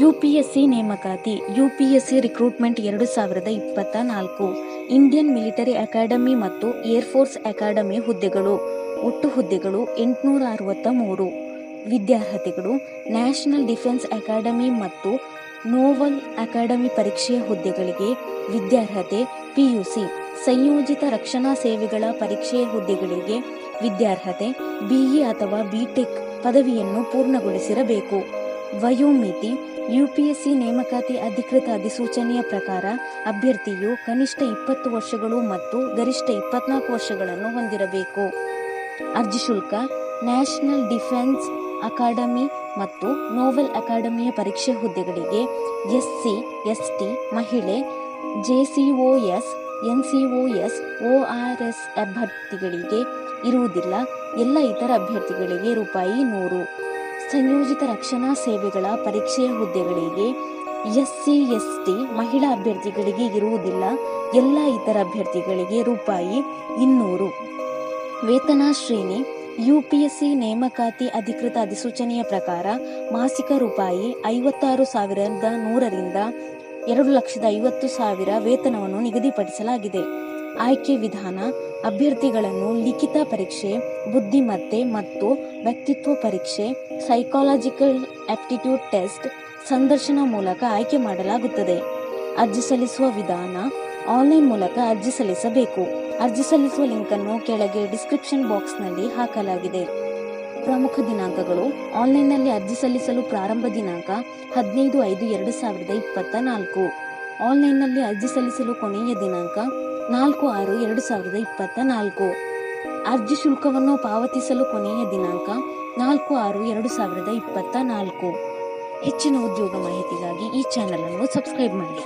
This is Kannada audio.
ಯುಪಿಎಸ್ಸಿ ನೇಮಕಾತಿ, ಯುಪಿಎಸ್ಸಿ ರಿಕ್ರೂಟ್ಮೆಂಟ್ ಎರಡು ಸಾವಿರದ ಇಪ್ಪತ್ತ ನಾಲ್ಕು ಇಂಡಿಯನ್ ಮಿಲಿಟರಿ ಅಕಾಡೆಮಿ ಮತ್ತು ಏರ್ಫೋರ್ಸ್ ಅಕಾಡೆಮಿ ಹುದ್ದೆಗಳು, ಒಟ್ಟು ಹುದ್ದೆಗಳು ಎಂಟುನೂರ ಅರವತ್ತ ಮೂರು ವಿದ್ಯಾರ್ಹತೆಗಳು ನ್ಯಾಷನಲ್ ಡಿಫೆನ್ಸ್ ಅಕಾಡೆಮಿ ಮತ್ತು ನೋವಲ್ ಅಕಾಡೆಮಿ ಪರೀಕ್ಷೆಯ ಹುದ್ದೆಗಳಿಗೆ ವಿದ್ಯಾರ್ಹತೆ, ಪಿಯುಸಿ, ಸಂಯೋಜಿತ ರಕ್ಷಣಾ ಸೇವೆಗಳ ಪರೀಕ್ಷೆಯ ಹುದ್ದೆಗಳಿಗೆ ವಿದ್ಯಾರ್ಹತೆ, ಬಿಇ ಅಥವಾ ಬಿಟೆಕ್ ಪದವಿಯನ್ನು ಪೂರ್ಣಗೊಳಿಸಿರಬೇಕು. ವಯೋಮಿತಿ, ಯುಪಿಎಸ್ಸಿ ನೇಮಕಾತಿ ಅಧಿಕೃತ ಅಧಿಸೂಚನೆಯ ಪ್ರಕಾರ ಅಭ್ಯರ್ಥಿಯು ಕನಿಷ್ಠ ಇಪ್ಪತ್ತು ವರ್ಷಗಳು ಮತ್ತು ಗರಿಷ್ಠ ಇಪ್ಪತ್ನಾಲ್ಕು ವರ್ಷಗಳನ್ನು ಹೊಂದಿರಬೇಕು. ಅರ್ಜಿ ಶುಲ್ಕ, ನ್ಯಾಷನಲ್ ಡಿಫೆನ್ಸ್ ಅಕಾಡೆಮಿ ಮತ್ತು ನೋವೆಲ್ ಅಕಾಡೆಮಿಯ ಪರೀಕ್ಷೆ ಹುದ್ದೆಗಳಿಗೆ ಎಸ್ಸಿ, ಎಸ್ಟಿ, ಮಹಿಳೆ, ಜೆಸಿಒಎಸ್, ಎನ್ಸಿಒಎಸ್ ಒಆರ್ಎಸ್ ಅಭ್ಯರ್ಥಿಗಳಿಗೆ ಇರುವುದಿಲ್ಲ. ಎಲ್ಲ ಇತರ ಅಭ್ಯರ್ಥಿಗಳಿಗೆ ರೂಪಾಯಿ ನೂರು. ಸಂಯೋಜಿತ ರಕ್ಷಣಾ ಸೇವೆಗಳ ಪರೀಕ್ಷೆಯ ಹುದ್ದೆಗಳಿಗೆ ಎಸ್ಸಿ, ಎಸ್ಟಿ, ಮಹಿಳಾ ಅಭ್ಯರ್ಥಿಗಳಿಗೆ ಇರುವುದಿಲ್ಲ. ಎಲ್ಲ ಇತರ ಅಭ್ಯರ್ಥಿಗಳಿಗೆ ರೂಪಾಯಿ ಇನ್ನೂರು. ವೇತನ ಶ್ರೇಣಿ ಯುಪಿಎಸ್ಸಿ ನೇಮಕಾತಿ ಅಧಿಕೃತ ಅಧಿಸೂಚನೆಯ ಪ್ರಕಾರ ಮಾಸಿಕ ರೂಪಾಯಿ ಐವತ್ತಾರು ಸಾವಿರದ ನೂರರಿಂದ ಎರಡು ಲಕ್ಷದ ಐವತ್ತು ಸಾವಿರ ವೇತನವನ್ನು ನಿಗದಿಪಡಿಸಲಾಗಿದೆ. ಆಯ್ಕೆ ವಿಧಾನ ಅಭ್ಯರ್ಥಿಗಳನ್ನು ಲಿಖಿತ ಪರೀಕ್ಷೆ, ಬುದ್ಧಿಮತ್ತೆ ಮತ್ತು ವ್ಯಕ್ತಿತ್ವ ಪರೀಕ್ಷೆ ಸೈಕಾಲಜಿಕಲ್ ಆಪ್ಟಿಟ್ಯೂಡ್ ಟೆಸ್ಟ್ ಸಂದರ್ಶನ ಮೂಲಕ ಆಯ್ಕೆ ಮಾಡಲಾಗುತ್ತದೆ. ಅರ್ಜಿ ಸಲ್ಲಿಸುವ ವಿಧಾನ, ಆನ್ಲೈನ್ ಮೂಲಕ ಅರ್ಜಿ ಸಲ್ಲಿಸಬೇಕು. ಅರ್ಜಿ ಸಲ್ಲಿಸುವ ಲಿಂಕನ್ನು ಕೆಳಗೆ ಡಿಸ್ಕ್ರಿಪ್ಷನ್ ಬಾಕ್ಸ್ನಲ್ಲಿ ಹಾಕಲಾಗಿದೆ. ಪ್ರಮುಖ ದಿನಾಂಕಗಳು, ಆನ್ಲೈನ್ನಲ್ಲಿ ಅರ್ಜಿ ಸಲ್ಲಿಸಲು ಪ್ರಾರಂಭ ದಿನಾಂಕ ಹದಿನೈದು ಐದು ಎರಡು ಸಾವಿರದ ಇಪ್ಪತ್ತ ನಾಲ್ಕು. ಆನ್ಲೈನ್ನಲ್ಲಿ ಅರ್ಜಿ ಸಲ್ಲಿಸಲು ಕೊನೆಯ ದಿನಾಂಕ ನಾಲ್ಕು ಆರು ಎರಡು ಸಾವಿರದ ಇಪ್ಪತ್ತ ನಾಲ್ಕು ಅರ್ಜಿ ಶುಲ್ಕವನ್ನು ಪಾವತಿಸಲು ಕೊನೆಯ ದಿನಾಂಕ ನಾಲ್ಕು ಆರು ಎರಡು ಸಾವಿರದ ಇಪ್ಪತ್ತ ನಾಲ್ಕು ಹೆಚ್ಚಿನ ಉದ್ಯೋಗ ಮಾಹಿತಿಗಾಗಿ ಈ ಚಾನೆಲ್ ಅನ್ನು ಸಬ್ಸ್ಕ್ರೈಬ್ ಮಾಡಿ.